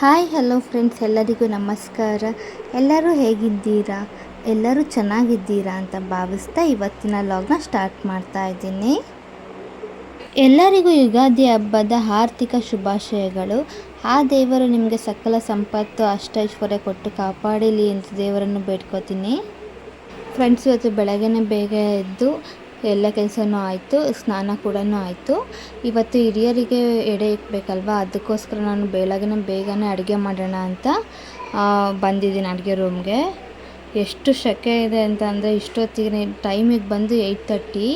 Hi hello friends ಎಲ್ಲರಿಗೂ ನಮಸ್ಕಾರ. ಎಲ್ಲರೂ ಹೇಗಿದ್ದೀರಾ? ಎಲ್ಲರೂ ಚೆನ್ನಾಗಿದ್ದೀರಾ ಅಂತ ಭಾವಿಸ್ತಾ ಇವತ್ತಿನ ಲಾಗ್ನ ಸ್ಟಾರ್ಟ್ ಮಾಡ್ತಾ ಇದ್ದೀನಿ. ಎಲ್ಲರಿಗೂ ಯುಗಾದಿ ಹಬ್ಬದ ಆರ್ಥಿಕ ಶುಭಾಶಯಗಳು. ಆ ದೇವರು ನಿಮಗೆ ಸಕಲ ಸಂಪತ್ತು, ಅಷ್ಟೈಶ್ವರ್ಯ ಕೊಟ್ಟು ಕಾಪಾಡಲಿ ಅಂತ ದೇವರನ್ನು ಬೇಡ್ಕೋತೀನಿ. ಫ್ರೆಂಡ್ಸ್ ಇವತ್ತು ಬೆಳಗ್ಗೆ ಬೇಗ ಎದ್ದು ಎಲ್ಲ ಕೆಲಸನೂ ಆಯಿತು, ಸ್ನಾನ ಕೂಡ ಆಯಿತು. ಇವತ್ತು ಹಿರಿಯರಿಗೆ ಎಡೆ ಇಕ್ಕಬೇಕಲ್ವ ಅದಕ್ಕೋಸ್ಕರ ನಾನು ಬೆಳಗ್ಗೆ ಬೇಗನೆ ಅಡುಗೆ ಮಾಡೋಣ ಅಂತ ಬಂದಿದ್ದೀನಿ ಅಡುಗೆ ರೂಮ್ಗೆ. ಎಷ್ಟು ಶೆಕೆ ಇದೆ ಅಂತ ಅಂದರೆ ಇಷ್ಟೊತ್ತಿಗೆ ಟೈಮಿಗೆ ಬಂದು ಏಯ್ಟ್ ತರ್ಟಿ.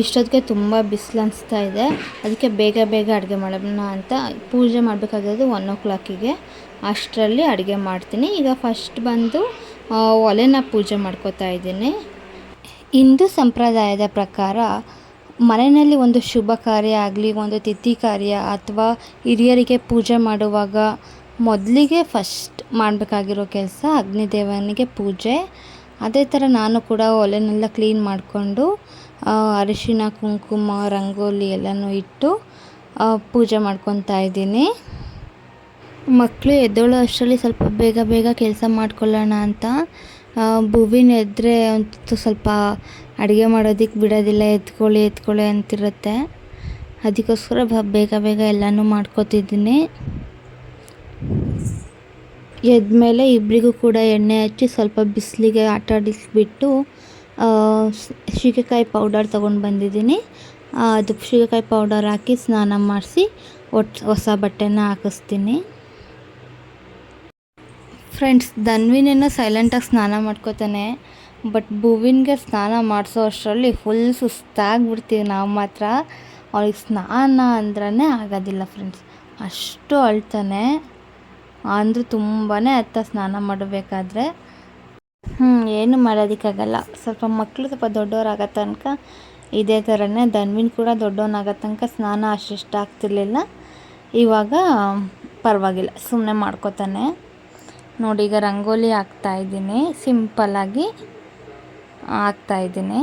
ಇಷ್ಟೊತ್ತಿಗೆ ತುಂಬ ಬಿಸಿಲು ಅನಿಸ್ತಾ ಇದೆ. ಅದಕ್ಕೆ ಬೇಗ ಬೇಗ ಅಡುಗೆ ಮಾಡೋಣ ಅಂತ ಪೂಜೆ ಮಾಡಬೇಕಾಗಿರೋದು ಒನ್ ಓ ಕ್ಲಾಕಿಗೆ. ಅಷ್ಟರಲ್ಲಿ ಅಡುಗೆ ಮಾಡ್ತೀನಿ. ಈಗ ಫಸ್ಟ್ ಬಂದು ಒಲೆನ ಪೂಜೆ ಮಾಡ್ಕೋತಾ ಇದ್ದೀನಿ. ಹಿಂದೂ ಸಂಪ್ರದಾಯದ ಪ್ರಕಾರ ಮನೆಯಲ್ಲಿ ಒಂದು ಶುಭ ಕಾರ್ಯ ಆಗಲಿ, ಒಂದು ತಿಥಿ ಕಾರ್ಯ ಅಥವಾ ಹಿರಿಯರಿಗೆ ಪೂಜೆ ಮಾಡುವಾಗ ಮೊದಲಿಗೆ ಫಸ್ಟ್ ಮಾಡಬೇಕಾಗಿರೋ ಕೆಲಸ ಅಗ್ನಿದೇವನಿಗೆ ಪೂಜೆ. ಅದೇ ಥರ ನಾನು ಕೂಡ ಒಲೆನೆಲ್ಲ ಕ್ಲೀನ್ ಮಾಡಿಕೊಂಡು ಅರಿಶಿನ ಕುಂಕುಮ, ರಂಗೋಲಿ ಎಲ್ಲನೂ ಇಟ್ಟು ಪೂಜೆ ಮಾಡ್ಕೊತಾ ಇದ್ದೀನಿ. ಮಕ್ಕಳು ಎದ್ದೋಳೋ ಅಷ್ಟರಲ್ಲಿ ಸ್ವಲ್ಪ ಬೇಗ ಬೇಗ ಕೆಲಸ ಮಾಡ್ಕೊಳ್ಳೋಣ ಅಂತ ಭುವಿನ ಎದ್ದರೆ ಅಂತೂ ಸ್ವಲ್ಪ ಅಡುಗೆ ಮಾಡೋದಕ್ಕೆ ಬಿಡೋದಿಲ್ಲ, ಎತ್ಕೊಳ್ಳಿ ಎತ್ಕೊಳ್ಳಿ ಅಂತಿರುತ್ತೆ. ಅದಕ್ಕೋಸ್ಕರ ಬೇಗ ಬೇಗ ಎಲ್ಲನೂ ಮಾಡ್ಕೋತಿದ್ದೀನಿ. ಎದ್ಮೇಲೆ ಇಬ್ಬರಿಗೂ ಕೂಡ ಎಣ್ಣೆ ಹಚ್ಚಿ ಸ್ವಲ್ಪ ಬಿಸಿಲಿಗೆ ಆಟ ಆಡಿಸ್ಬಿಟ್ಟು ಸೀಗೆಕಾಯಿ ಪೌಡರ್ ತೊಗೊಂಡು ಬಂದಿದ್ದೀನಿ. ಅದು ಶೀಗೆಕಾಯಿ ಪೌಡರ್ ಹಾಕಿ ಸ್ನಾನ ಮಾಡಿಸಿ ಹೊಸ ಬಟ್ಟೆನ ಹಾಕಿಸ್ತೀನಿ. ಫ್ರೆಂಡ್ಸ್ ಧನ್ವಿನೇನೋ ಸೈಲೆಂಟಾಗಿ ಸ್ನಾನ ಮಾಡ್ಕೋತಾನೆ ಬಟ್ ಭುವಿನ್ಗೆ ಸ್ನಾನ ಮಾಡಿಸೋ ಅಷ್ಟರಲ್ಲಿ ಫುಲ್ ಸುಸ್ತಾಗ್ಬಿಡ್ತೀವಿ ನಾವು ಮಾತ್ರ. ಅವ್ರಿಗೆ ಸ್ನಾನ ಅಂದ್ರೆ ಆಗೋದಿಲ್ಲ ಫ್ರೆಂಡ್ಸ್ ಅಷ್ಟು ಅಳ್ತಾನೆ. ಅಂದರೂ ತುಂಬಾ ಅತ್ತ ಸ್ನಾನ ಮಾಡಬೇಕಾದ್ರೆ. ಹ್ಞೂ ಏನು ಮಾಡೋದಕ್ಕಾಗಲ್ಲ. ಸ್ವಲ್ಪ ಮಕ್ಕಳು ಸ್ವಲ್ಪ ದೊಡ್ಡವರಾಗೋ ತನಕ ಇದೇ ಥರನೇ ಧನ್ವಿನ್ ಕೂಡ ದೊಡ್ಡವನಾಗೋ ತನಕ ಸ್ನಾನ ಅಷ್ಟಿಷ್ಟ ಆಗ್ತಿರ್ಲಿಲ್ಲ. ಇವಾಗ ಪರವಾಗಿಲ್ಲ ಸುಮ್ಮನೆ ಮಾಡ್ಕೋತಾನೆ. ನೋಡಿ, ಈಗ ರಂಗೋಲಿ ಹಾಕ್ತಾ ಇದ್ದೀನಿ. ಸಿಂಪಲ್ಲಾಗಿ ಹಾಕ್ತಾಯಿದ್ದೀನಿ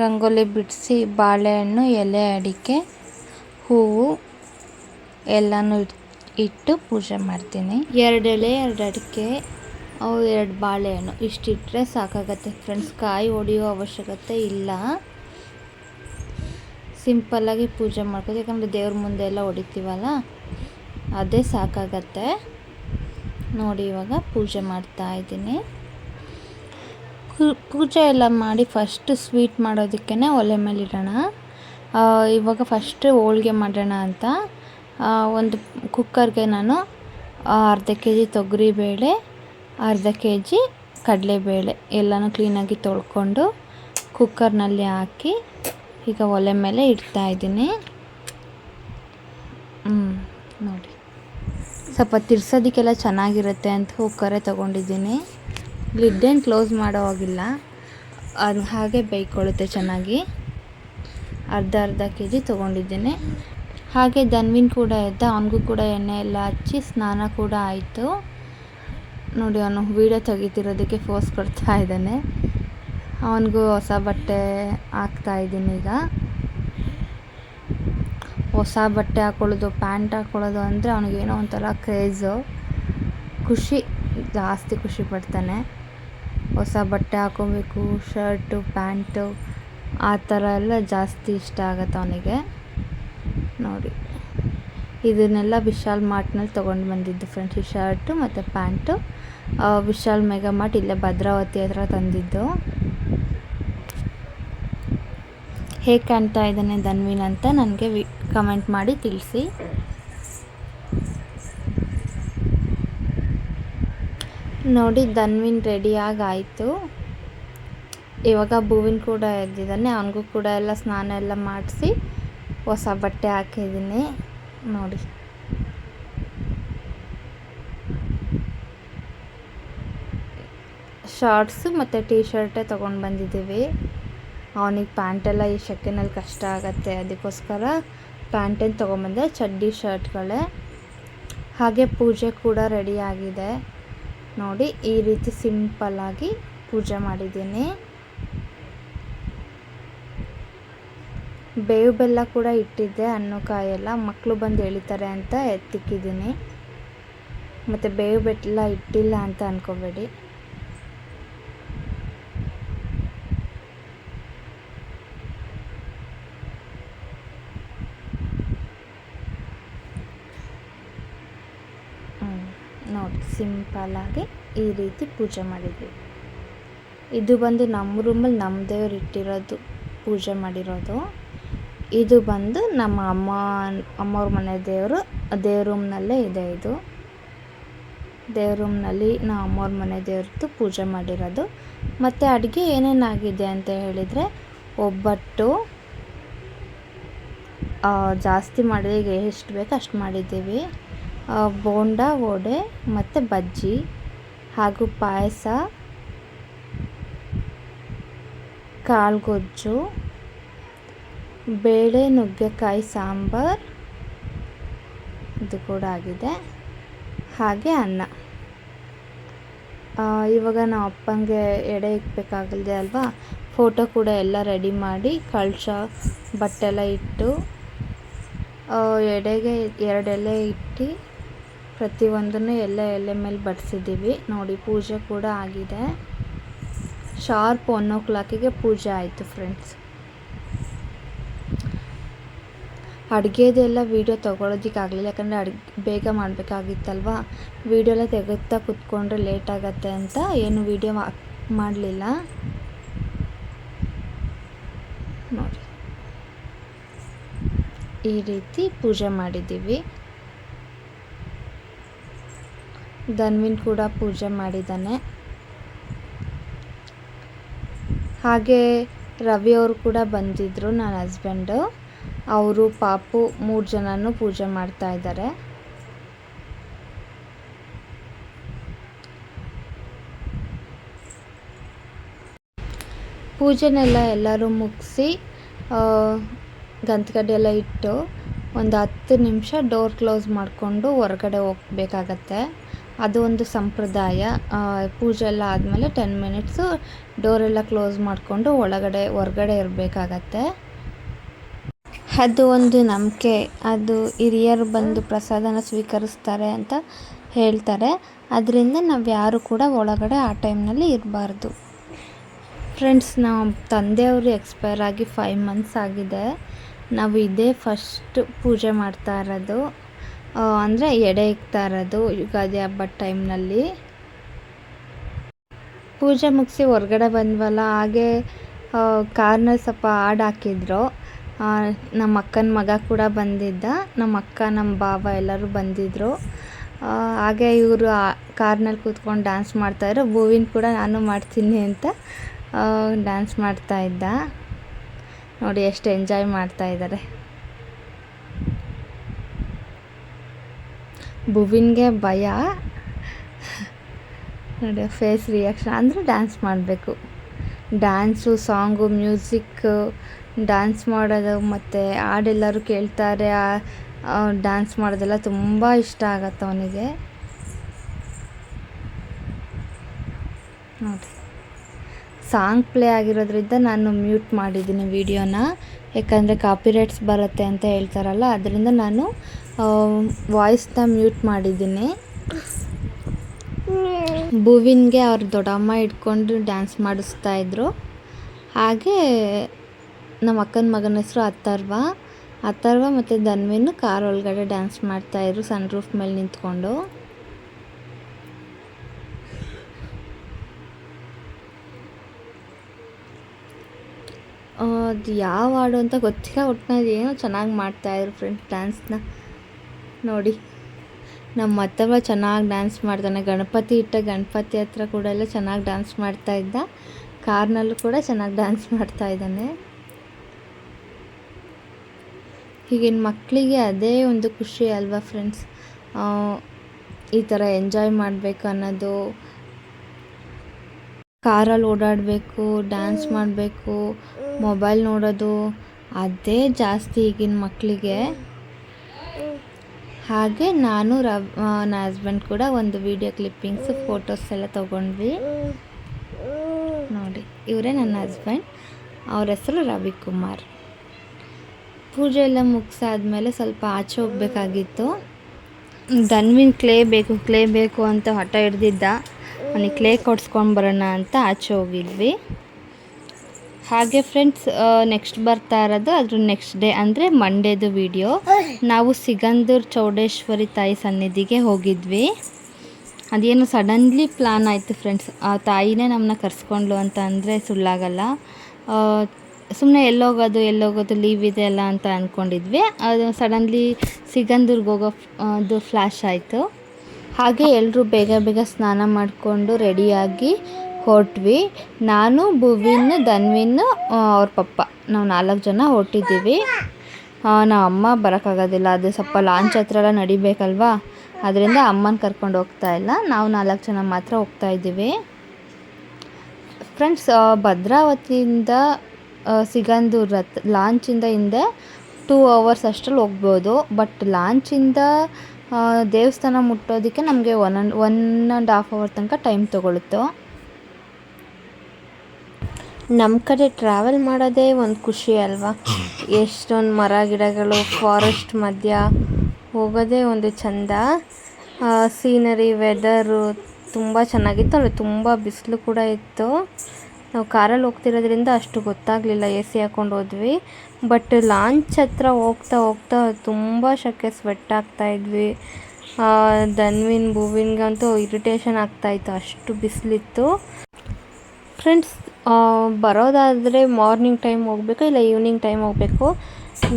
ರಂಗೋಲಿ ಬಿಡಿಸಿ ಬಾಳೆಹಣ್ಣು, ಎಲೆ ಅಡಿಕೆ, ಹೂವು ಎಲ್ಲನೂ ಇಟ್ಟು ಪೂಜೆ ಮಾಡ್ತೀನಿ. ಎರಡು ಎಲೆ, ಎರಡು ಅಡಿಕೆ, ಅವು ಎರಡು ಬಾಳೆಹಣ್ಣು. ಇಷ್ಟಿಟ್ಟರೆ ಸಾಕಾಗತ್ತೆ. ಫ್ರೆಂಡ್ಸ್, ಕಾಯಿ ಹೊಡೆಯೋ ಅವಶ್ಯಕತೆ ಇಲ್ಲ. ಸಿಂಪಲ್ಲಾಗಿ ಪೂಜೆ ಮಾಡ್ಕೋದು ಯಾಕಂದರೆ ದೇವ್ರ ಮುಂದೆ ಎಲ್ಲ ಹೊಡಿತೀವಲ್ಲ, ಅದೇ ಸಾಕಾಗತ್ತೆ. ನೋಡಿ ಇವಾಗ ಪೂಜೆ ಮಾಡ್ತಾ ಇದ್ದೀನಿ. ಪೂಜೆ ಎಲ್ಲ ಮಾಡಿ ಫಸ್ಟ್ ಸ್ವೀಟ್ ಮಾಡೋದಕ್ಕೇ ಒಲೆ ಮೇಲೆ ಇಡೋಣ. ಇವಾಗ ಫಸ್ಟ್ ಹೋಳಿಗೆ ಮಾಡೋಣ ಅಂತ. ಒಂದು ಕುಕ್ಕರ್ಗೆ ನಾನು ಅರ್ಧ ಕೆ ಜಿ ತೊಗರಿಬೇಳೆ ಅರ್ಧ ಕೆ ಜಿ ಕಡಲೆಬೇಳೆ ಎಲ್ಲನೂ ಕ್ಲೀನಾಗಿ ತೊಳ್ಕೊಂಡು ಕುಕ್ಕರ್ನಲ್ಲಿ ಹಾಕಿ ಈಗ ಒಲೆ ಮೇಲೆ ಇಡ್ತಾ ಇದ್ದೀನಿ. ಹ್ಞೂ ನೋಡಿ. ಸ್ವಲ್ಪ ತಿರ್ಸೋದಕ್ಕೆಲ್ಲ ಚೆನ್ನಾಗಿರುತ್ತೆ ಅಂತ ಕುಕ್ಕರೇ ತೊಗೊಂಡಿದ್ದೀನಿ. ಲಿಡ್ಡೇನು ಕ್ಲೋಸ್ ಮಾಡೋ ಹೋಗಿಲ್ಲ. ಅದು ಹಾಗೆ ಬೇಯ್ಕೊಳ್ಳುತ್ತೆ ಚೆನ್ನಾಗಿ. ಅರ್ಧ ಅರ್ಧ ಕೆ ಜಿ ತೊಗೊಂಡಿದ್ದೀನಿ. ಹಾಗೆ ಧನ್ವಿನ್ ಕೂಡ ಇದ್ದ ಅವನಿಗೂ ಕೂಡ ಎಣ್ಣೆ ಎಲ್ಲ ಹಚ್ಚಿ ಸ್ನಾನ ಕೂಡ ಆಯಿತು. ನೋಡಿ, ಅವನು ವೀಡಿಯೋ ತೆಗಿತಿರೋದಕ್ಕೆ ಫೋಸ್ ಕೊಡ್ತಾ ಇದ್ದಾನೆ. ಅವನಿಗೂ ಹೊಸ ಬಟ್ಟೆ ಇದ್ದೀನಿ ಈಗ. ಹೊಸ ಬಟ್ಟೆ ಹಾಕೊಳ್ಳೋದು, ಪ್ಯಾಂಟ್ ಹಾಕ್ಕೊಳ್ಳೋದು ಅಂದರೆ ಅವನಿಗೇನೋ ಒಂಥರ ಕ್ರೇಜು. ಖುಷಿ, ಜಾಸ್ತಿ ಖುಷಿ ಪಡ್ತಾನೆ. ಹೊಸ ಬಟ್ಟೆ ಹಾಕ್ಕೋಬೇಕು ಶರ್ಟು, ಪ್ಯಾಂಟು, ಆ ಥರ ಎಲ್ಲ ಜಾಸ್ತಿ ಇಷ್ಟ ಆಗುತ್ತೆ ಅವನಿಗೆ. ನೋಡಿ, ಇದನ್ನೆಲ್ಲ ವಿಶಾಲ್ ಮಾರ್ಟ್ನಲ್ಲಿ ತೊಗೊಂಡು ಬಂದಿದ್ದು ಫ್ರೆಂಡ್ಸ್. ಈ ಶರ್ಟು ಮತ್ತು ಪ್ಯಾಂಟು ವಿಶಾಲ್ ಮೆಗಾ ಮಾರ್ಟ್ ಇಲ್ಲೇ ಭದ್ರಾವತಿ ಹತ್ರ ತಂದಿದ್ದು. ಹೇಗೆ ಕಾಣ್ತಾ ಇದ್ದಾನೆ ಧನ್ವಿನ್ ಅಂತ ನನಗೆ ವಿ ಕಮೆಂಟ್ ಮಾಡಿ ತಿಳಿಸಿ. ನೋಡಿ, ಧನ್ವಿನ್ ರೆಡಿಯಾಗಿ ಆಯಿತು ಇವಾಗ ಭೂವಿನ ಕೂಡ ಎದ್ದಿದ್ದಾನೆ, ಅವನಿಗೂ ಕೂಡ ಎಲ್ಲ ಸ್ನಾನ ಎಲ್ಲ ಮಾಡಿಸಿ ಹೊಸ ಬಟ್ಟೆ ಹಾಕಿದ್ದೀನಿ. ನೋಡಿ. ಶಾರ್ಟ್ಸು ಮತ್ತು ಟೀ ಶರ್ಟೇ ತೊಗೊಂಡು ಬಂದಿದ್ದೀವಿ. ಅವನಿಗೆ ಪ್ಯಾಂಟೆಲ್ಲ ಈ ಶೆಕೆನಲ್ಲಿ ಕಷ್ಟ ಆಗುತ್ತೆ, ಅದಕ್ಕೋಸ್ಕರ ಪ್ಯಾಂಟೇನು ತೊಗೊಂಬಂದೆ ಚಡ್ಡಿ ಶರ್ಟ್ಗಳೇ. ಹಾಗೆ ಪೂಜೆ ಕೂಡ ರೆಡಿಯಾಗಿದೆ ನೋಡಿ, ಈ ರೀತಿ ಸಿಂಪಲ್ಲಾಗಿ ಪೂಜೆ ಮಾಡಿದ್ದೀನಿ. ಬೇವು ಬೆಲ್ಲ ಕೂಡ ಇಟ್ಟಿದ್ದೆ, ಹಣ್ಣು ಕಾಯೆಲ್ಲ ಮಕ್ಕಳು ಬಂದು ಎಳಿತಾರೆ ಅಂತ ಎತ್ತಿಕ್ಕಿದ್ದೀನಿ. ಮತ್ತು ಬೇವು ಬೆಲ್ಲ ಇಟ್ಟಿಲ್ಲ ಅಂತ ಅಂದ್ಕೋಬೇಡಿ ನೋಡಿ ಸಿಂಪಲ್ಲಾಗಿ ಈ ರೀತಿ ಪೂಜೆ ಮಾಡಿದ್ವಿ. ಇದು ಬಂದು ನಮ್ಮ ರೂಮಲ್ಲಿ ನಮ್ಮ ದೇವ್ರು ಇಟ್ಟಿರೋದು ಪೂಜೆ ಮಾಡಿರೋದು. ಇದು ಬಂದು ನಮ್ಮ ಅಮ್ಮ, ಅಮ್ಮವ್ರ ಮನೆ ದೇವರು ದೇವ್ರ ರೂಮ್ನಲ್ಲೇ ಇದೆ ಇದು. ದೇವ್ರ ರೂಮ್ನಲ್ಲಿ ನಮ್ಮ ಅಮ್ಮವ್ರ ಮನೆ ದೇವ್ರದ್ದು ಪೂಜೆ ಮಾಡಿರೋದು. ಮತ್ತು ಅಡುಗೆ ಏನೇನಾಗಿದೆ ಅಂತ ಹೇಳಿದರೆ, ಒಬ್ಬಟ್ಟು ಜಾಸ್ತಿ ಮಾಡಿದ್ರೆ ಈಗ ಎಷ್ಟು ಬೇಕು ಅಷ್ಟು ಮಾಡಿದ್ದೀವಿ. ಬೋಂಡ, ವಡೆ ಮತ್ತು ಬಜ್ಜಿ ಹಾಗೂ ಪಾಯಸ, ಕಾಳುಗೊಜ್ಜು, ಬೇಳೆ, ನುಗ್ಗೆಕಾಯಿ, ಸಾಂಬಾರು ಇದು ಕೂಡ ಆಗಿದೆ. ಹಾಗೆ ಅನ್ನ. ಇವಾಗ ನಾವು ಅಪ್ಪಂಗೆ ಎಡೆ ಇಕ್ಬೇಕಾಗಲ್ದೆ ಅಲ್ವಾ? ಫೋಟೋ ಕೂಡ ಎಲ್ಲ ರೆಡಿ ಮಾಡಿ ಕಳಶ ಬಟ್ಟೆಲ್ಲ ಇಟ್ಟು ಎಡೆಗೆ ಎರಡೆಲೆ ಇಟ್ಟು ಪ್ರತಿಯೊಂದನ್ನು ಎಲ್ಲ ಎಲೆ ಮೇಲೆ ಬಡಿಸಿದ್ದೀವಿ. ನೋಡಿ, ಪೂಜೆ ಕೂಡ ಆಗಿದೆ. ಶಾರ್ಪ್ ಒನ್ ಓ ಕ್ಲಾಕಿಗೆ ಪೂಜೆ ಆಯಿತು ಫ್ರೆಂಡ್ಸ್ ಅಡುಗೆದೆಲ್ಲ ವೀಡಿಯೋ ತೊಗೊಳೋದಕ್ಕಾಗಲಿಲ್ಲ. ಯಾಕಂದರೆ ಅಡುಗೆ ಬೇಗ ಮಾಡಬೇಕಾಗಿತ್ತಲ್ವ? ವೀಡಿಯೋ ಎಲ್ಲ ತೆಗೆದಾ ಕುತ್ಕೊಂಡ್ರೆ ಲೇಟ್ ಆಗುತ್ತೆ ಅಂತ ಏನು ವೀಡಿಯೋ ಮಾಡಲಿಲ್ಲ. ನೋಡಿ. ಈ ರೀತಿ ಪೂಜೆ ಮಾಡಿದ್ದೀವಿ. ಧನ್ವಿನ್ ಕೂಡ ಪೂಜೆ ಮಾಡಿದ್ದಾನೆ. ಹಾಗೆ ರವಿ ಅವರು ಕೂಡ ಬಂದಿದ್ದರು ನನ್ನ ಹಸ್ಬೆಂಡು ಅವರು ಪಾಪು, ಮೂರು ಜನನೂ ಪೂಜೆ ಮಾಡ್ತಾ ಇದ್ದಾರೆ. ಪೂಜೆನೆಲ್ಲ ಎಲ್ಲರೂ ಮುಗಿಸಿ ಗಂತ್ಗಡ್ಡೆ ಎಲ್ಲ ಇಟ್ಟು ಒಂದು ಹತ್ತು ನಿಮಿಷ ಡೋರ್ ಕ್ಲೋಸ್ ಮಾಡಿಕೊಂಡು ಹೊರಗಡೆ ಹೋಗ್ಬೇಕಾಗತ್ತೆ. ಅದು ಒಂದು ಸಂಪ್ರದಾಯ ಪೂಜೆ ಎಲ್ಲ ಆದಮೇಲೆ ಟೆನ್ ಮಿನಿಟ್ಸು ಡೋರೆಲ್ಲ ಕ್ಲೋಸ್ ಮಾಡಿಕೊಂಡು ಒಳಗಡೆ, ಹೊರ್ಗಡೆ ಇರಬೇಕಾಗತ್ತೆ. ಅದು ಒಂದು ನಂಬಿಕೆ. ಅದು ಹಿರಿಯರು ಬಂದು ಪ್ರಸಾದನ ಸ್ವೀಕರಿಸ್ತಾರೆ ಅಂತ ಹೇಳ್ತಾರೆ. ಅದರಿಂದ ನಾವು ಯಾರು ಕೂಡ ಒಳಗಡೆ ಆ ಟೈಮ್ನಲ್ಲಿ ಇರಬಾರ್ದು. ಫ್ರೆಂಡ್ಸ್ ನಮ್ಮ ತಂದೆಯವರು ಎಕ್ಸ್ಪೈರ್ ಆಗಿ ಫೈವ್ ಮಂತ್ಸ್ ಆಗಿದೆ. ನಾವು ಇದೇ ಫಸ್ಟ್ ಪೂಜೆ ಮಾಡ್ತಾ ಇರೋದು. ಅಂದರೆ ಎಡೆ ಇಕ್ತಾ ಇರೋದು ಯುಗಾದಿ ಹಬ್ಬದ ಟೈಮ್ನಲ್ಲಿ. ಪೂಜೆ ಮುಗಿಸಿ ಹೊರ್ಗಡೆ ಬಂದ್ವಲ್ಲ, ಹಾಗೆ ಕಾರ್ನಲ್ಲಿ ಸ್ವಲ್ಪ ಹಾಡು ಹಾಕಿದ್ರು. ನಮ್ಮ ಅಕ್ಕನ ಮಗ ಕೂಡ ಬಂದಿದ್ದ, ನಮ್ಮ ಅಕ್ಕ, ನಮ್ಮ ಬಾವ ಎಲ್ಲರೂ ಬಂದಿದ್ದರು ಹಾಗೆ ಇವರು ಕಾರ್ನಲ್ಲಿ ಕೂತ್ಕೊಂಡು ಡ್ಯಾನ್ಸ್ ಮಾಡ್ತಾಯಿದ್ರು ಭೂವಿನ ಕೂಡ ನಾನು ಮಾಡ್ತೀನಿ ಅಂತ ಡ್ಯಾನ್ಸ್ ಮಾಡ್ತಾ ಇದ್ದ. ನೋಡಿ, ಎಷ್ಟು ಎಂಜಾಯ್ ಮಾಡ್ತಾ ಭುವಿನ್ಗೆ ಭಯ. ನೋಡಿ ಫೇಸ್ ರಿಯಾಕ್ಷನ್ ಅಂದರೆ ಡ್ಯಾನ್ಸ್ ಮಾಡಬೇಕು. ಡ್ಯಾನ್ಸು ಸಾಂಗು ಮ್ಯೂಸಿಕ್ ಡ್ಯಾನ್ಸ್ ಮಾಡೋದು ಮತ್ತು ಹಾಡೆಲ್ಲರೂ ಕೇಳ್ತಾರೆ. ಡ್ಯಾನ್ಸ್ ಮಾಡೋದೆಲ್ಲ ತುಂಬ ಇಷ್ಟ ಆಗತ್ತೆ ಅವನಿಗೆ. ನೋಡಿ. ಸಾಂಗ್ ಪ್ಲೇ ಆಗಿರೋದ್ರಿಂದ ನಾನು ಮ್ಯೂಟ್ ಮಾಡಿದ್ದೀನಿ ವಿಡಿಯೋನ ಯಾಕಂದರೆ ಕಾಪಿರೈಟ್ಸ್ ಬರುತ್ತೆ ಅಂತ ಹೇಳ್ತಾರಲ್ಲ, ಅದರಿಂದ ನಾನು ವಾಯ್ಸ್ನ ಮ್ಯೂಟ್ ಮಾಡಿದ್ದೀನಿ. ಭುವಿನ್ಗೆ ಅವ್ರ ದೊಡ್ಡಮ್ಮ ಇಟ್ಕೊಂಡು ಡ್ಯಾನ್ಸ್ ಮಾಡಿಸ್ತಾ ಇದ್ರು. ಹಾಗೆ ನಮ್ಮ ಅಕ್ಕನ ಮಗನ ಹೆಸರು ಅಥರ್ವ. ಅಥರ್ವ ಮತ್ತು ಧನ್ವಿನು ಕಾರ್ ಒಳಗಡೆ ಡ್ಯಾನ್ಸ್ ಮಾಡ್ತಾಯಿದ್ರು ಸನ್ ರೂಫ್ ಮೇಲೆ ನಿಂತ್ಕೊಂಡು. ಅದು ಯಾವ ಹಾಡು ಅಂತ ಗೊತ್ತಿಲ್ಲ ಒಟ್ಟಿನಲ್ಲಿ ಏನೋ ಚೆನ್ನಾಗಿ ಮಾಡ್ತಾಯಿದ್ರು ಫ್ರೆಂಡ್ಸ್ ಡ್ಯಾನ್ಸ್ನ ನೋಡಿ. ನಮ್ಮ ಮತ್ತವ ಚೆನ್ನಾಗಿ ಡ್ಯಾನ್ಸ್ ಮಾಡ್ತಾನೆ. ಗಣಪತಿ ಇಟ್ಟ ಗಣಪತಿ ಹತ್ರ ಕೂಡ ಎಲ್ಲ ಚೆನ್ನಾಗಿ ಡ್ಯಾನ್ಸ್ ಮಾಡ್ತಾ ಇದ್ದ. ಕಾರ್ನಲ್ಲೂ ಕೂಡ ಚೆನ್ನಾಗಿ ಡ್ಯಾನ್ಸ್ ಮಾಡ್ತಾ ಇದ್ದಾನೆ. ಈಗಿನ ಮಕ್ಕಳಿಗೆ ಅದೇ ಒಂದು ಖುಷಿ ಅಲ್ವಾ ಫ್ರೆಂಡ್ಸ್ ಈ ಥರ ಎಂಜಾಯ್ ಮಾಡಬೇಕು ಅನ್ನೋದು. ಕಾರಲ್ಲಿ ಓಡಾಡಬೇಕು ಡ್ಯಾನ್ಸ್ ಮಾಡಬೇಕು ಮೊಬೈಲ್ ನೋಡೋದು. ಅದೇ ಜಾಸ್ತಿ ಈಗಿನ ಮಕ್ಕಳಿಗೆ ಹಾಗೆ ನಾನು ರವ್ ನನ್ನ ಹಸ್ಬೆಂಡ್ ಕೂಡ ಒಂದು ವಿಡಿಯೋ ಕ್ಲಿಪ್ಪಿಂಗ್ಸ್ ಫೋಟೋಸ್ ಎಲ್ಲ ತೊಗೊಂಡ್ವಿ. ನೋಡಿ, ಇವರೇ ನನ್ನ ಹಸ್ಬೆಂಡ್ ಅವ್ರ ಹೆಸರು ರವಿಕುಮಾರ್. ಪೂಜೆ ಎಲ್ಲ ಮುಗಿಸಾದ್ಮೇಲೆ ಸ್ವಲ್ಪ ಆಚೆ ಹೋಗ್ಬೇಕಾಗಿತ್ತು. ಧನ್ವಿನ್ ಕ್ಲೇ ಬೇಕು ಕ್ಲೇ ಬೇಕು ಅಂತ ಹಠ ಹಿಡ್ದಿದ್ದ. ಅವನಿಗೆ ಕ್ಲೇ ಕೊಡ್ಸ್ಕೊಂಡು ಬರೋಣ ಅಂತ ಆಚೆ ಹೋಗಿದ್ವಿ. ಹಾಗೆ ಫ್ರೆಂಡ್ಸ್ ನೆಕ್ಸ್ಟ್ ಬರ್ತಾ ಇರೋದು, ಅದ್ರ ನೆಕ್ಸ್ಟ್ ಡೇ ಅಂದರೆ ಮಂಡೇದು ವಿಡಿಯೋ ನಾವು ಸಿಗಂದೂರು ಚೌಡೇಶ್ವರಿ ತಾಯಿ ಸನ್ನಿಧಿಗೆ ಹೋಗಿದ್ವಿ. ಅದೇನು ಸಡನ್ಲಿ ಪ್ಲಾನ್ ಆಯಿತು ಫ್ರೆಂಡ್ಸ್ ಆ ತಾಯಿನೇ ನಮ್ಮನ್ನ ಕರ್ಸ್ಕೊಂಡ್ಲು ಅಂತ ಅಂದರೆ ಸುಳ್ಳಾಗಲ್ಲ. ಸುಮ್ಮನೆ ಎಲ್ಲೋಗೋದು ಎಲ್ಲೋಗೋದು ಲೀವ್ ಇದೆ ಅಲ್ಲ ಅಂತ ಅಂದ್ಕೊಂಡಿದ್ವಿ ಅದು ಸಡನ್ಲಿ ಸಿಗಂದೂರ್ಗೆ ಹೋಗೋ ಅದು ಫ್ಲ್ಯಾಶ್ ಆಯಿತು. ಹಾಗೆ ಎಲ್ಲರೂ ಬೇಗ ಬೇಗ ಸ್ನಾನ ಮಾಡಿಕೊಂಡು ರೆಡಿಯಾಗಿ ಹೊರಟ್ವಿ. ನಾನು, ಭುವಿನ್, ಧನ್ವಿನ್ ಅವ್ರ ಪಪ್ಪ. ನಾವು ನಾಲ್ಕು ಜನ ಹೊರಟಿದ್ದೀವಿ. ನಮ್ಮ ಅಮ್ಮ ಬರೋಕ್ಕಾಗೋದಿಲ್ಲ. ಅದು ಸ್ವಲ್ಪ ಲಾಂಚ್ ಹತ್ರ ಎಲ್ಲ ನಡಿಬೇಕಲ್ವಾ? ಅದರಿಂದ ಅಮ್ಮನ ಕರ್ಕೊಂಡು ಹೋಗ್ತಾ ಇಲ್ಲ. ನಾವು ನಾಲ್ಕು ಜನ ಮಾತ್ರ ಹೋಗ್ತಾ ಇದ್ದೀವಿ. ಫ್ರೆಂಡ್ಸ್ ಭದ್ರಾವತಿಯಿಂದ ಸಿಗಂದೂರ್ ಹತ್, ಲಾಂಚಿಂದ ಹಿಂದೆ ಟೂ ಅವರ್ಸ್ ಅಷ್ಟರಲ್ಲಿ ಹೋಗ್ಬೋದು. ಬಟ್ ಲಾಂಚಿಂದ ದೇವಸ್ಥಾನ ಮುಟ್ಟೋದಕ್ಕೆ ನಮಗೆ one and one and half hour ತನಕ ಟೈಮ್ ತೊಗೊಳುತ್ತೆ. ನಮ್ಮ ಕಡೆ ಟ್ರಾವೆಲ್ ಮಾಡೋದೇ ಒಂದು ಖುಷಿ ಅಲ್ವಾ? ಎಷ್ಟೊಂದು ಮರ ಗಿಡಗಳು ಫಾರೆಸ್ಟ್ ಮಧ್ಯ ಹೋಗೋದೇ ಒಂದು ಚಂದ. ಸೀನರಿ ವೆದರು ತುಂಬ ಚೆನ್ನಾಗಿತ್ತು. ಅಲ್ಲಿ ತುಂಬ ಬಿಸಿಲು ಕೂಡ ಇತ್ತು. ನಾವು ಕಾರಲ್ಲಿ ಹೋಗ್ತಿರೋದ್ರಿಂದ ಅಷ್ಟು ಗೊತ್ತಾಗಲಿಲ್ಲ. ಎ ಸಿ ಹಾಕೊಂಡು ಹೋದ್ವಿ. ಬಟ್ ಲಾಂಚ್ ಹತ್ರ ಹೋಗ್ತಾ ಹೋಗ್ತಾ ತುಂಬ ಶೆಕೆ ಸ್ವೆಟ್ ಆಗ್ತಾಯಿದ್ವಿ ಧನ್ವಿನ್ ಭೂವಿನ್ಗಂತೂ ಇರಿಟೇಷನ್ ಆಗ್ತಾಯಿತ್ತು ಅಷ್ಟು ಬಿಸಿಲಿತ್ತು. ಫ್ರೆಂಡ್ಸ್ ಬರೋದಾದರೆ ಮಾರ್ನಿಂಗ್ ಟೈಮ್ ಹೋಗಬೇಕು ಇಲ್ಲ ಈವ್ನಿಂಗ್ ಟೈಮ್ ಹೋಗಬೇಕು?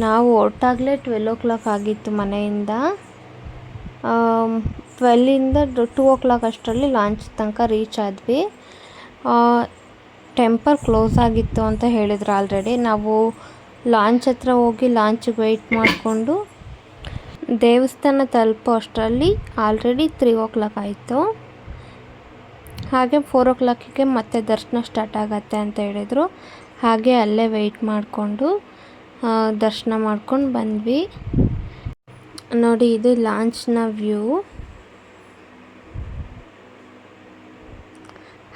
ನಾವು ಒಟ್ಟಾಗಲೇ ಟ್ವೆಲ್ ಓ ಕ್ಲಾಕ್ ಆಗಿತ್ತು ಮನೆಯಿಂದ. ಟ್ವೆಲ್ಲಿಂದ ಟೂ ಓ ಕ್ಲಾಕ್ ಅಷ್ಟರಲ್ಲಿ ಲಾಂಚ್ ತನಕ ರೀಚ್ ಆದ್ವಿ. ಟೆಂಪರ್ ಕ್ಲೋಸ್ ಆಗಿತ್ತು ಅಂತ ಹೇಳಿದ್ರು ಆಲ್ರೆಡಿ ನಾವು ಲಾಂಚ್ ಹತ್ರ ಹೋಗಿ ಲಾಂಚಿಗೆ ವೆಯ್ಟ್ ಮಾಡಿಕೊಂಡು ದೇವಸ್ಥಾನ ತಲುಪೋ ಅಷ್ಟರಲ್ಲಿ ಆಲ್ರೆಡಿ ತ್ರೀ ಓ ಕ್ಲಾಕ್ ಆಯಿತು. ಹಾಗೆ ಫೋರ್ ಓ ಕ್ಲಾಕಿಗೆ ಮತ್ತೆ ದರ್ಶನ ಸ್ಟಾರ್ಟ್ ಆಗತ್ತೆ ಅಂತ ಹೇಳಿದರು. ಹಾಗೆ ಅಲ್ಲೇ ವೆಯ್ಟ್ ಮಾಡಿಕೊಂಡು ದರ್ಶನ ಮಾಡ್ಕೊಂಡು ಬಂದ್ವಿ. ನೋಡಿ, ಇದು ಲಾಂಚ್ನ ವ್ಯೂ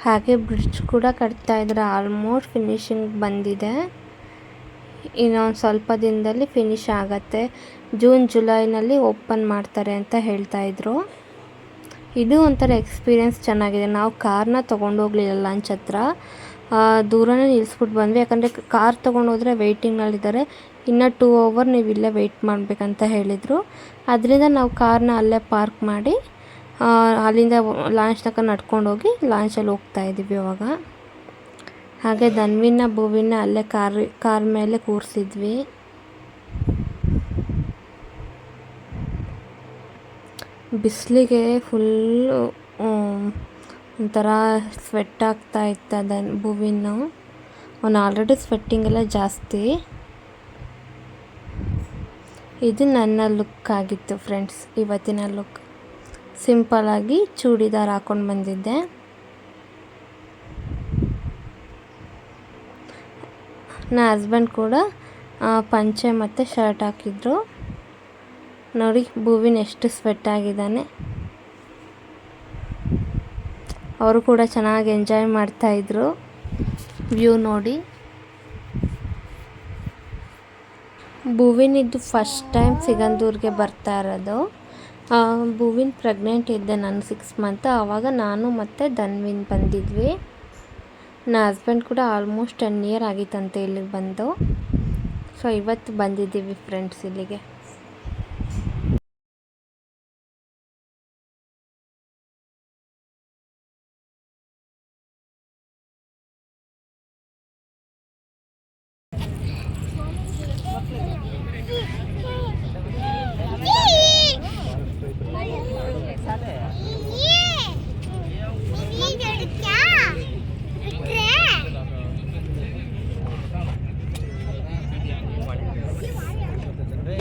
ಹಾಗೆ ಬ್ರಿಡ್ಜ್ ಕೂಡ ಕಟ್ತಾ ಇದ್ದಾರೆ ಆಲ್ಮೋಸ್ಟ್ ಫಿನಿಶಿಂಗ್ ಬಂದಿದೆ. ಇನ್ನೊಂದು ಸ್ವಲ್ಪ ದಿನದಲ್ಲಿ ಫಿನಿಶ್ ಆಗತ್ತೆ. ಜೂನ್, ಜುಲೈನಲ್ಲಿ ಓಪನ್ ಮಾಡ್ತಾರೆ ಅಂತ ಹೇಳ್ತಾಯಿದ್ರು ಇದು ಒಂಥರ ಎಕ್ಸ್ಪೀರಿಯೆನ್ಸ್ ಚೆನ್ನಾಗಿದೆ. ನಾವು ಕಾರ್ನ ತೊಗೊಂಡು ಹೋಗಲಿಲ್ಲ ಲಂಚ್ ಹತ್ರ ದೂರನೇ ನಿಲ್ಲಿಸ್ಬಿಟ್ಟು ಬಂದ್ವಿ. ಯಾಕಂದರೆ ಕಾರ್ ತೊಗೊಂಡು ಹೋದರೆ ವೆಯ್ಟಿಂಗ್ನಲ್ಲಿದ್ದಾರೆ ಇನ್ನು ಟೂ ಅವರ್ ನೀವು ಇಲ್ಲೇ ವೆಯ್ಟ್ ಮಾಡಬೇಕಂತ ಹೇಳಿದರು. ಅದರಿಂದ ನಾವು ಕಾರ್ನ ಅಲ್ಲೇ ಪಾರ್ಕ್ ಮಾಡಿ ಅಲ್ಲಿಂದ ಲಾಂಚ್ ತನಕ ನಡ್ಕೊಂಡು ಹೋಗಿ ಲಾಂಚಲ್ಲಿ ಹೋಗ್ತಾ ಇದ್ದೀವಿ ಅವಾಗ. ಹಾಗೆ ಧನ್ವಿನ ಭೂವಿನ ಅಲ್ಲೇ ಕಾರ್ ಕಾರ್ ಮೇಲೆ ಕೂರಿಸಿದ್ವಿ. ಬಿಸಿಲಿಗೆ ಫುಲ್ಲು ಒಂಥರ ಸ್ವೆಟ್ ಆಗ್ತಾ ಇತ್ತು ಅದನ್ನು ಭುವಿನು ಅವನು ಆಲ್ರೆಡಿ ಸ್ವೆಟ್ಟಿಂಗ್ ಎಲ್ಲ ಜಾಸ್ತಿ. ಇದು ನನ್ನ ಲುಕ್ ಆಗಿತ್ತು ಫ್ರೆಂಡ್ಸ್ ಇವತ್ತಿನ ಲುಕ್ ಸಿಂಪಲಾಗಿ ಚೂಡಿದಾರ್ ಹಾಕ್ಕೊಂಡು ಬಂದಿದ್ದೆ. ನನ್ನ ಹಸ್ಬೆಂಡ್ ಕೂಡ ಪಂಚೆ ಮತ್ತು ಶರ್ಟ್ ಹಾಕಿದ್ರು. ನೋಡಿ, ಭೂವಿನ ಎಷ್ಟು ಸ್ವೆಟ್ ಆಗಿದ್ದಾನೆ ಅವರು ಕೂಡ ಚೆನ್ನಾಗಿ ಎಂಜಾಯ್ ಮಾಡ್ತಾಯಿದ್ರು ವ್ಯೂ ನೋಡಿ. ಭೂವಿನಿದ್ದು ಫಸ್ಟ್ ಟೈಮ್ ಸಿಗಂದೂರಿಗೆ ಬರ್ತಾ ಇರೋದು. ಭೂವಿನ ಪ್ರೆಗ್ನೆಂಟ್ ಇದ್ದೆ ನಾನು ಸಿಕ್ಸ್ ಮಂತ್ ಆವಾಗ ನಾನು ಮತ್ತು ಧನ್ವಿನ್ ಬಂದಿದ್ವಿ. ನನ್ನ ಹಸ್ಬೆಂಡ್ ಕೂಡ ಆಲ್ಮೋಸ್ಟ್ ಟೆನ್ ಇಯರ್ ಆಗಿತ್ತಂತೆ ಇಲ್ಲಿಗೆ ಬಂದು. ಸೊ ಇವತ್ತು ಬಂದಿದ್ದೀವಿ ಫ್ರೆಂಡ್ಸ್ ಇಲ್ಲಿಗೆ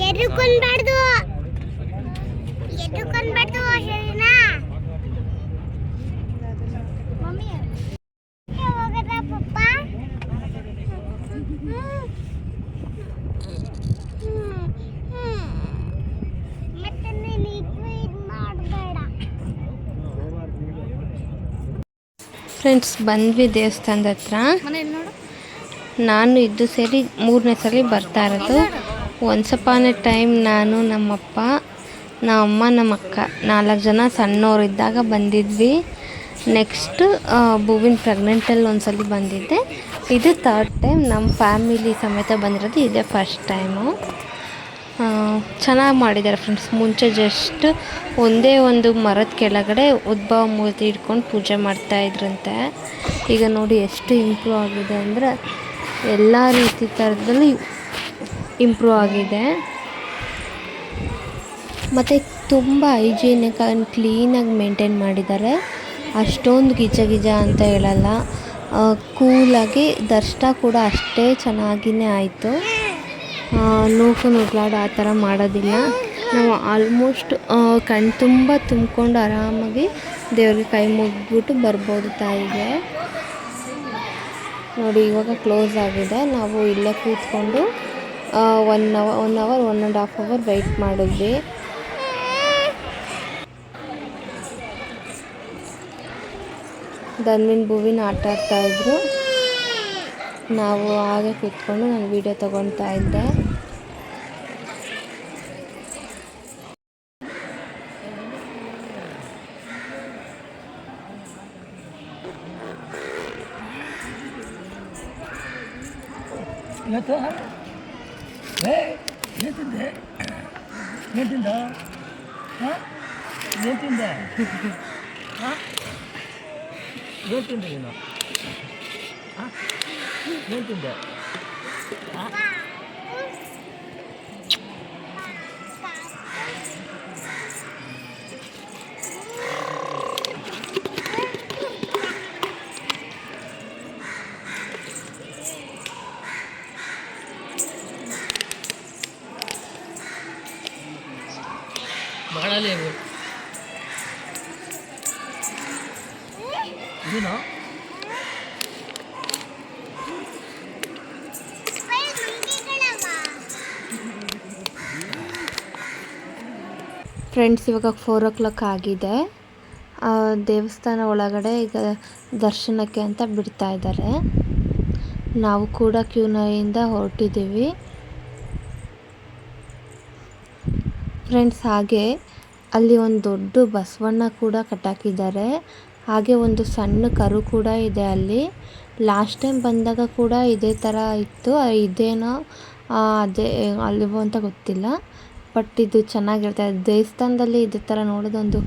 ಎದ್ರುಕೊಂಡ್ಬಾರ್ದು ಎದ್ರುಕೊಂಡ್ಬಾರ್ದು ಸರಿನಾ ಹೋಗದ ಪಪ್ಪ ಮತ್ತೆ ನೀನು ಇದು ಮಾಡಬೇಡ ಫ್ರೆಂಡ್ಸ್, ಬಂದ್ವಿ ದೇವಸ್ಥಾನದ ಹತ್ರ. ನಾನು ಇದ್ದು ಸೇರಿ ಮೂರನೇ ಸಲ ಬರ್ತಾ ಇರೋದು. ಒನ್ಸ್ ಅಪಾನ್ ಎ ಟೈಮ್ ನಾನು, ನಮ್ಮಪ್ಪ, ನಮ್ಮಮ್ಮ ನಮ್ಮ ಅಕ್ಕ ನಾಲ್ಕು ಜನ ಸಣ್ಣವರಿದ್ದಾಗ ಬಂದಿದ್ವಿ. ನೆಕ್ಸ್ಟ್ ಬೂವಿನ ಪ್ರೆಗ್ನೆಂಟಲ್ಲಿ ಒಂದ್ಸಲ ಬಂದಿದ್ದೆ. ಇದು ಥರ್ಡ್ ಟೈಮ್ ನಮ್ಮ ಫ್ಯಾಮಿಲಿ ಸಮೇತ ಬಂದಿರೋದು. ಇದೇ ಫಸ್ಟ್ ಟೈಮು ಚೆನ್ನಾಗಿ ಮಾಡಿದ್ದಾರೆ ಫ್ರೆಂಡ್ಸ್ ಮುಂಚೆ ಜಸ್ಟ್ ಒಂದೇ ಒಂದು ಮರದ ಕೆಳಗಡೆ ಉದ್ಭವ ಮೂರ್ತಿ ಇಟ್ಕೊಂಡು ಪೂಜೆ ಮಾಡ್ತಾಯಿದ್ರಂತೆ ಈಗ ನೋಡಿ ಎಷ್ಟು ಇಂಪ್ರೂವ್ ಆಗಿದೆ ಅಂದರೆ ಎಲ್ಲ ರೀತಿ ಥರದಲ್ಲಿ ಇಂಪ್ರೂವ್ ಆಗಿದೆ. ಮತ್ತು ತುಂಬ ಹೈಜೀನಿಕ್ ಆ್ಯಂಡ್ ಕ್ಲೀನಾಗಿ ಮೇಂಟೈನ್ ಮಾಡಿದ್ದಾರೆ. ಅಷ್ಟೊಂದು ಗಿಜ ಗಿಜ ಅಂತ ಹೇಳಲ್ಲ. ಕೂಲಾಗಿ ದರ್ಶನ ಕೂಡ ಅಷ್ಟೇ ಚೆನ್ನಾಗಿಯೇ ಆಯಿತು. ನೂಕು ನುಗ್ಲಾಡು ಆ ಥರ ಮಾಡೋದಿಲ್ಲ. ನಾವು ಆಲ್ಮೋಸ್ಟ್ ಕಣ್ಣು ತುಂಬ ತುಂಬಿಕೊಂಡು ಆರಾಮಾಗಿ ದೇವ್ರಿಗೆ ಕೈ ಮುಗಿದ್ಬಿಟ್ಟು ಬರ್ಬೋದು ತಾಯಿಗೆ. ನೋಡಿ, ಇವಾಗ ಕ್ಲೋಸ್ ಆಗಿದೆ. ನಾವು ಇಲ್ಲೇ ಕೂತ್ಕೊಂಡು one hour one hour one and half hour wait ಮಾಡಿದ್ವಿ. ಧನ್ವಿನ್ ಭುವಿನ ಆಟ ಆಡ್ತಾಯಿದ್ರು ನಾವು ಹಾಗೆ ಕೂತ್ಕೊಂಡು ನಾನು ವೀಡಿಯೋ ತಗೊತಾ ಇದ್ದೆ. ಇವತ್ತು? ಏನು ತಿಂದೆ ಹಾಂ ಮಾಡಲೇ ಇವು ಇದೇನಾ ಫ್ರೆಂಡ್ಸ್, ಇವಾಗ ಫೋರ್ ಓ ಕ್ಲಾಕ್ ಆಗಿದೆ ದೇವಸ್ಥಾನ ಒಳಗಡೆ ಈಗ ದರ್ಶನಕ್ಕೆ ಅಂತ ಬಿಡ್ತಾ ಇದ್ದಾರೆ. ನಾವು ಕೂಡ ಕ್ಯೂನರಿಂದ ಹೊರಟಿದ್ದೀವಿ. ಫ್ರೆಂಡ್ಸ್, ಹಾಗೆ ಅಲ್ಲಿ ಒಂದು ದೊಡ್ಡ ಬಸವಣ್ಣ ಕೂಡ ಕಟ್ಟಾಕಿದ್ದಾರೆ. ಹಾಗೆ ಒಂದು ಸಣ್ಣ ಕರು ಕೂಡ ಇದೆ ಅಲ್ಲಿ. ಲಾಸ್ಟ್ ಟೈಮ್ ಬಂದಾಗ ಕೂಡ ಇದೇ ಥರ ಇತ್ತು. ಇದೇನೋ ಅದೇ, ಅಲ್ಲಿವೋ ಅಂತ ಗೊತ್ತಿಲ್ಲ. ಬಟ್ ಇದು ಚೆನ್ನಾಗಿರುತ್ತೆ. ದೇವಸ್ಥಾನದಲ್ಲಿ ಇದೇ ಥರ ನೋಡೋದೊಂದು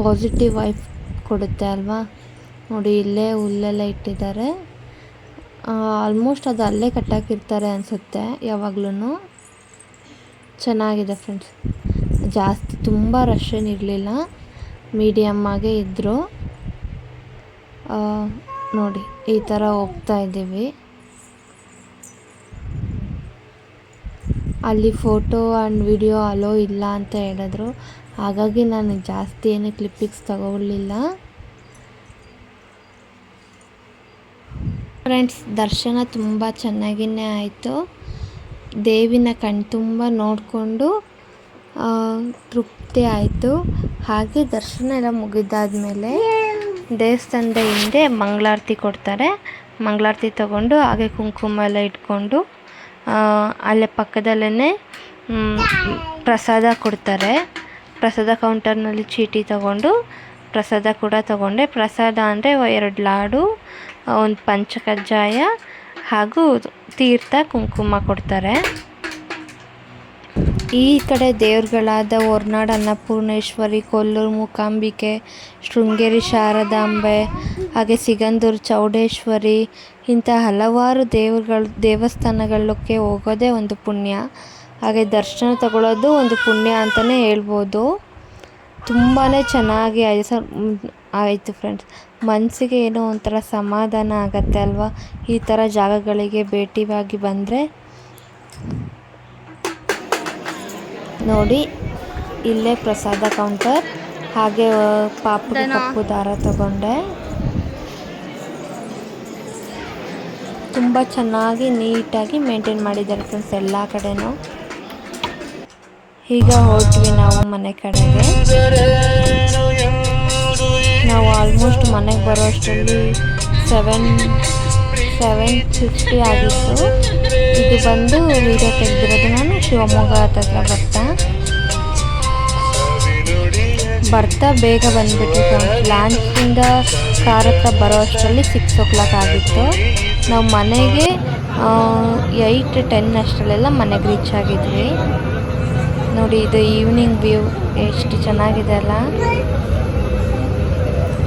ಪಾಸಿಟಿವ್ ವೈಫ್ ಕೊಡುತ್ತೆ ಅಲ್ವಾ? ನೋಡಿ, ಇಲ್ಲೇ ಹುಲ್ಲೆಲ್ಲ ಇಟ್ಟಿದ್ದಾರೆ. ಆಲ್ಮೋಸ್ಟ್ ಅದು ಅಲ್ಲೇ ಕಟ್ಟಾಕಿರ್ತಾರೆ ಅನಿಸುತ್ತೆ ಯಾವಾಗ್ಲೂ ಚೆನ್ನಾಗಿದೆ ಫ್ರೆಂಡ್ಸ್ ಜಾಸ್ತಿ ತುಂಬ ರಶ್ ಏನಿರಲಿಲ್ಲ ಮೀಡಿಯಮ್ಮಾಗೆ ಇದ್ದರು ನೋಡಿ, ಈ ಥರ ಹೋಗ್ತಾ ಇದ್ದೀವಿ. ಅಲ್ಲಿ ಫೋಟೋ ಆ್ಯಂಡ್ ವಿಡಿಯೋ ಅಲೋ ಇಲ್ಲ ಅಂತ ಹೇಳಿದ್ರು. ಹಾಗಾಗಿ ನಾನು ಜಾಸ್ತಿ ಏನು ಕ್ಲಿಪ್ಪಿಕ್ಸ್ ತಗೊಳ್ಳಿಲ್ಲ. ಫ್ರೆಂಡ್ಸ್, ದರ್ಶನ ತುಂಬ ಚೆನ್ನಾಗಿಯೇ ಆಯಿತು. ದೇವಿನ ಕಣ್ತುಂಬ ನೋಡಿಕೊಂಡು ತೃಪ್ತಿ ಆಯಿತು. ಹಾಗೆ ದರ್ಶನ ಎಲ್ಲ ಮುಗಿದಾದ್ಮೇಲೆ ದೇವಸ್ಥಾನದ ಹಿಂದೆ ಮಂಗಳಾರತಿ ಕೊಡ್ತಾರೆ. ಮಂಗಳಾರತಿ ತಗೊಂಡು ಹಾಗೆ ಕುಂಕುಮ ಎಲ್ಲ ಇಟ್ಕೊಂಡು ಅಲ್ಲೇ ಪಕ್ಕದಲ್ಲೇ ಪ್ರಸಾದ ಕೊಡ್ತಾರೆ. ಪ್ರಸಾದ ಕೌಂಟರ್ನಲ್ಲಿ ಚೀಟಿ ತಗೊಂಡು, ಪ್ರಸಾದ ಕೂಡ ತಗೊಂಡೆ. ಪ್ರಸಾದ ಅಂದರೆ ಎರಡು ಲಾಡು ಒಂದು ಪಂಚಕಜ್ಜಾಯ ಹಾಗೂ ತೀರ್ಥ ಕುಂಕುಮ ಕೊಡ್ತಾರೆ. ಈ ಕಡೆ ದೇವ್ರುಗಳಾದ ಹೊರ್ನಾಡು, ಅನ್ನಪೂರ್ಣೇಶ್ವರಿ, ಕೊಲ್ಲೂರು, ಮೂಕಾಂಬಿಕೆ, ಶೃಂಗೇರಿ, ಶಾರದಾಂಬೆ, ಹಾಗೆ ಸಿಗಂದೂರು, ಚೌಡೇಶ್ವರಿ, ಇಂಥ ಹಲವಾರು ದೇವರುಗಳು ದೇವಸ್ಥಾನಗಳಕ್ಕೆ ಹೋಗೋದೇ ಒಂದು ಪುಣ್ಯ. ಹಾಗೆ ದರ್ಶನ ತಗೊಳ್ಳೋದು ಒಂದು ಪುಣ್ಯ ಅಂತಲೇ ಹೇಳ್ಬೋದು. ತುಂಬಾ ಚೆನ್ನಾಗಿ ಆಯ್ತು ಆಯಿತು ಫ್ರೆಂಡ್ಸ್ ಮನಸ್ಸಿಗೆ ಏನೋ ಒಂಥರ ಸಮಾಧಾನ ಆಗತ್ತೆ ಅಲ್ವಾ? ಈ ಥರ ಜಾಗಗಳಿಗೆ ಭೇಟಿಯಾಗಿ ಬಂದರೆ ನೋಡಿ ಇಲ್ಲೇ ಪ್ರಸಾದ ಕೌಂಟರ್ ಹಾಗೆ ಪಾಪು ಕಪ್ಪು ದಾರ ತಗೊಂಡೆ. ತುಂಬ ಚೆನ್ನಾಗಿ ನೀಟಾಗಿ ಮೇಂಟೈನ್ ಮಾಡಿದ್ದಾರೆ ಫ್ರೆಂಡ್ಸ್ ಎಲ್ಲ ಕಡೆನೂ. ಈಗ ಹೊರಟ್ವಿ ನಾವು ಮನೆ ಕಡೆಗೆ. ನಾವು ಆಲ್ಮೋಸ್ಟ್ ಮನೆಗೆ ಬರೋ ಅಷ್ಟರಲ್ಲಿ ಸೆವೆನ್ ಸೆವೆನ್ ಫಿಫ್ಟಿ ಆಗಿತ್ತು. ಇದು ಬಂದು ವಿಡಿಯೋ ತೆಗೆದಿರೋದು ನಾನು ಶಿವಮೊಗ್ಗ ಹತ್ರ ಬರ್ತಾ. ಬರ್ತಾ ಬೇಗ ಬಂದುಬಿಟ್ಟಿತ್ತು. ಲಾಂಚಿಂದ ಕಾರ್ ಹತ್ರ ಬರೋ ಅಷ್ಟರಲ್ಲಿ ಸಿಕ್ಸ್ ಓ ಕ್ಲಾಕ್ ಆಗಿತ್ತು. ನಾವು ಮನೆಗೆ ಏಯ್ಟ್ ಟೆನ್ ಅಷ್ಟರಲ್ಲೆಲ್ಲ ಮನೆಗೆ ರೀಚ್ ಆಗಿದ್ವಿ. ನೋಡಿ, ಇದು ಈವ್ನಿಂಗ್ ವ್ಯೂ ಎಷ್ಟು ಚೆನ್ನಾಗಿದೆ ಅಲ್ಲ.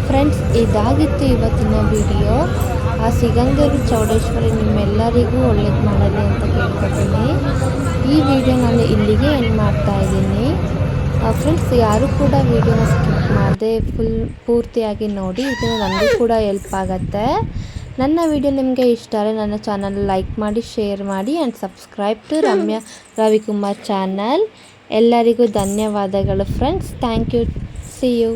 ಫ್ರೆಂಡ್ಸ್ ಇದಾಗಿತ್ತು ಇವತ್ತಿನ ವಿಡಿಯೋ ಆ ಸಿಗಂಧೂರು ಚೌಡೇಶ್ವರಿ ನಿಮ್ಮೆಲ್ಲರಿಗೂ ಒಳ್ಳೇದು ಮಾಡಲಿ ಅಂತ ಕೇಳ್ಕೊತೀನಿ. ಈ ವಿಡಿಯೋ ನಾನು ಇಲ್ಲಿಗೆ ಎಂಡ್ ಮಾಡ್ತಾ ಇದ್ದೀನಿ. ಫ್ರೆಂಡ್ಸ್ ಯಾರು ಕೂಡ ವಿಡಿಯೋನ ಸ್ಕಿಪ್ ಮಾಡದೆ ಫುಲ್ ಪೂರ್ತಿಯಾಗಿ ನೋಡಿ ಇದನ್ನು ನನಗೂ ಕೂಡ ಹೆಲ್ಪ್ ಆಗುತ್ತೆ. ನನ್ನ ವಿಡಿಯೋ ನಿಮಗೆ ಇಷ್ಟ ಆದರೆ ನನ್ನ ಚಾನಲ್ ಲೈಕ್ ಮಾಡಿ ಶೇರ್ ಮಾಡಿ and subscribe to Ramya Ravikumar channel ಎಲ್ಲರಿಗೂ ಧನ್ಯವಾದಗಳು friends thank you see you